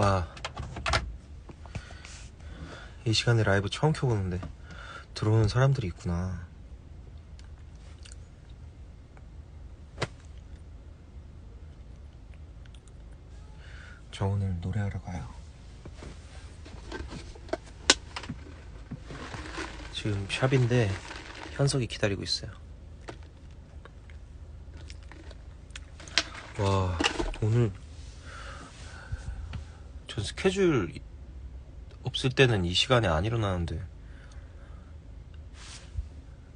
와. 이 시간에 라이브 처음 켜보는데 들어오는 사람들이 있구나. 저 오늘 노래하러 가요. 지금 샵인데 현석이 기다리고 있어요. 와, 오늘 전 스케줄 없을 때는 이 시간에 안 일어나는데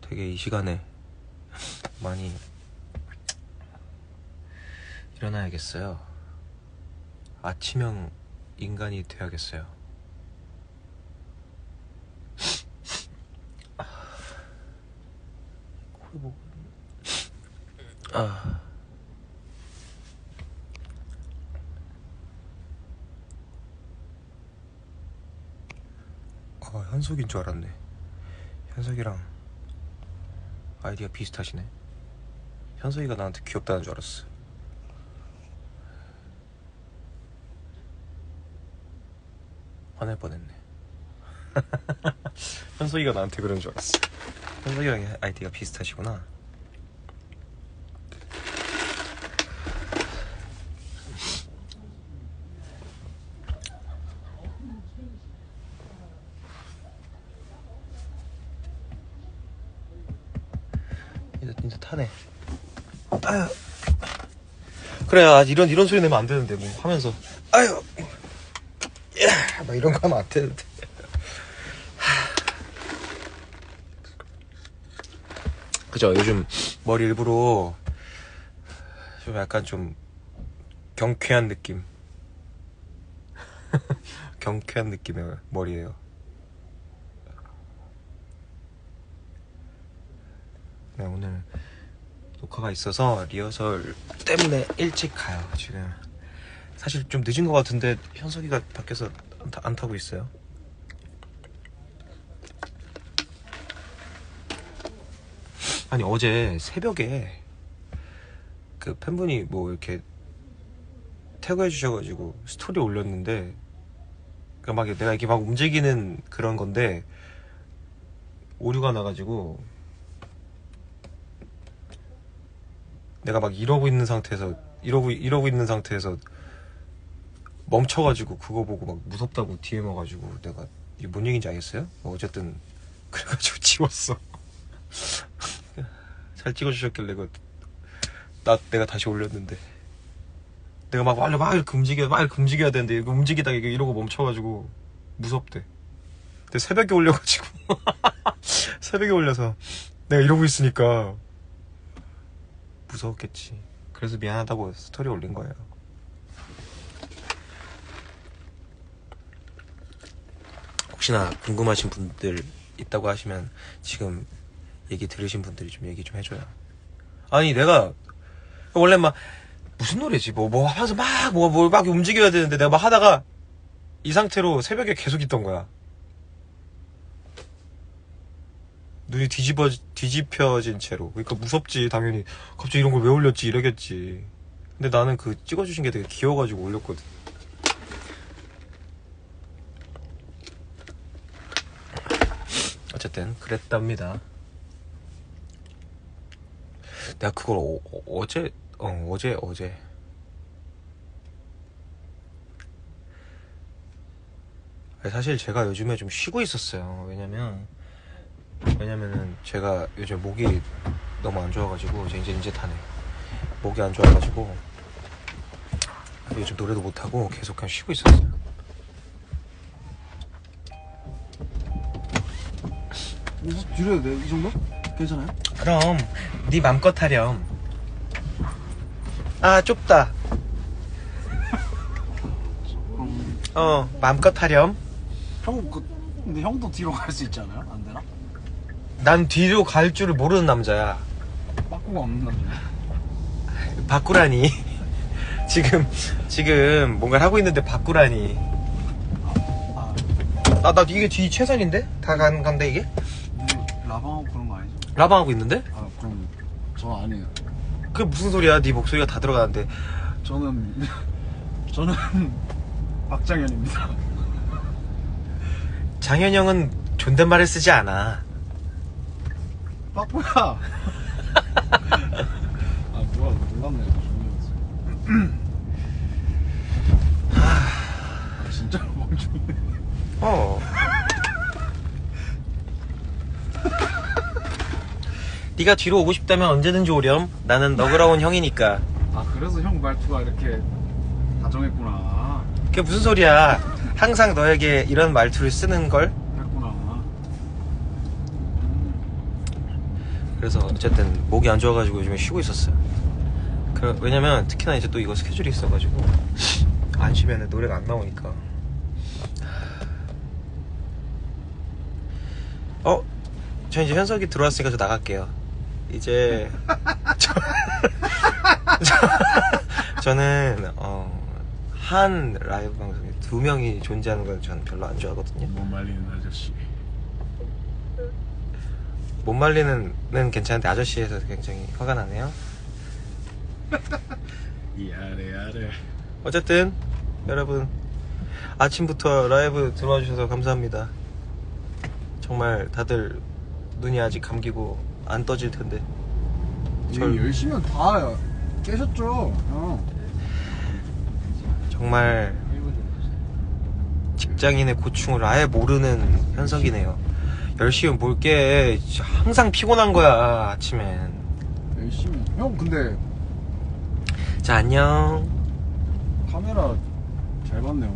되게 이 시간에 많이 일어나야겠어요. 아침형 인간이 돼야겠어요. 아. 아, 현석인 줄 알았네. 현석이랑 아이디가 비슷하시네. 현석이가 나한테 귀엽다는 줄 알았어. 화낼 뻔했네. 현석이가 나한테 그런 줄 알았어. 현석이랑 아이디가 비슷하시구나. 이제, 타네. 아유. 그래, 아, 이런, 이런 소리 내면 안 되는데, 뭐, 하면서. 아유. 야, 막 이런 거 하면 안 되는데. 그죠, 요즘 머리 일부러 좀 약간 좀 경쾌한 느낌. 경쾌한 느낌의 머리예요. 네, 오늘 녹화가 있어서 리허설 때문에 일찍 가요, 지금. 사실 좀 늦은 것 같은데 현석이가 밖에서 안, 타, 안 타고 있어요. 아니, 어제 새벽에 그 팬분이 뭐 이렇게 태그해 주셔가지고 스토리 올렸는데 그막 내가 이렇게 막 움직이는 그런 건데 오류가 나가지고 내가 막 이러고 있는 상태에서 이러고 이러고 있는 상태에서 멈춰가지고 그거 보고 막 무섭다고 DM 와가지고 내가 이게 뭔 얘기인지 알겠어요? 뭐 어쨌든 그래가지고 지웠어. 잘 찍어주셨길래 그 나 내가 다시 올렸는데 내가 막 원래 막 이렇게 움직여 막 이렇게 움직여야 되는데 이거 움직이다가 이게 이러고 멈춰가지고 무섭대. 근데 새벽에 올려가지고 새벽에 올려서 내가 이러고 있으니까 무서웠겠지. 그래서 미안하다고 스토리 올린 거예요. 혹시나 궁금하신 분들 있다고 하시면 지금 얘기 들으신 분들이 좀 얘기 좀 해줘요. 아니 내가 원래 막 무슨 노래지 뭐 뭐 하면서 막 뭐뭐막 움직여야 되는데 내가 막 하다가 이 상태로 새벽에 계속 있던 거야. 눈이 뒤집어 뒤집혀진 채로. 그러니까 무섭지 당연히. 갑자기 이런 걸 왜 올렸지 이러겠지. 근데 나는 그 찍어주신 게 되게 귀여워가지고 올렸거든. 어쨌든 그랬답니다. 내가 그걸 어, 제 어, 어제 어제 사실 제가 요즘에 좀 쉬고 있었어요. 왜냐면 왜냐면은 제가 요즘 목이 너무 안 좋아가지고 이제 이제 이제 타네. 목이 안 좋아가지고 요즘 노래도 못 하고 계속 그냥 쉬고 있었어요. 줄여도 돼요? 이 정도? 괜찮아요? 그럼 네 맘껏 하렴. 아 좁다. 음, 어 맘껏 하렴. 형, 그, 근데 형도 뒤로 갈 수 있지 않아요? 안 되나? 난 뒤로 갈 줄을 모르는 남자야. 빠꾸가 없는 남자. 바꾸라니. 지금 지금 뭔가를 하고 있는데 바꾸라니. 아, 나나 이게 뒤 최선인데? 다간 건데 이게? 근데 라방하고 그런 거 아니죠? 라방 하고 있는데? 아, 그럼 저 아니에요. 그게 무슨 소리야? 네 목소리가 다 들어가는데. 저는, 저는 박장현입니다. 장현영은 존댓말을 쓰지 않아. 빠꾸야. 아 뭐야 놀랍네. 조용히 아 진짜로 멍청해. 어. 네가 뒤로 오고 싶다면 언제든지 오렴. 나는 너그러운 형이니까. 아 그래서 형 말투가 이렇게 다정했구나. 그게 무슨 소리야? 항상 너에게 이런 말투를 쓰는 걸. 했구나. 그래서 어쨌든 목이 안 좋아가지고 요즘에 쉬고 있었어요. 그, 왜냐면 특히나 이제 또 이거 스케줄이 있어가지고 안 쉬면 노래가 안 나오니까. 어? 저 이제 현석이 들어왔으니까 저 나갈게요. 이제 저, 저, 는 어, 한 라이브 방송에 두 명이 존재하는 걸 저는 별로 안 좋아하거든요. 못 말리는 아저씨. 못 말리는 는 괜찮은데 아저씨에서 굉장히 화가 나네요. 이 아래 아래. 어쨌든 여러분 아침부터 라이브 들어와 주셔서 감사합니다. 정말 다들 눈이 아직 감기고 안 떠질 텐데 절- 절... 열심히 다 깨셨죠, 형. 정말 직장인의 고충을 아예 모르는 현석이네요. 열심히 뭘게 항상 피곤한 거야 아침엔. 열심히. 형 근데 자 안녕. 카메라 잘 봤네요.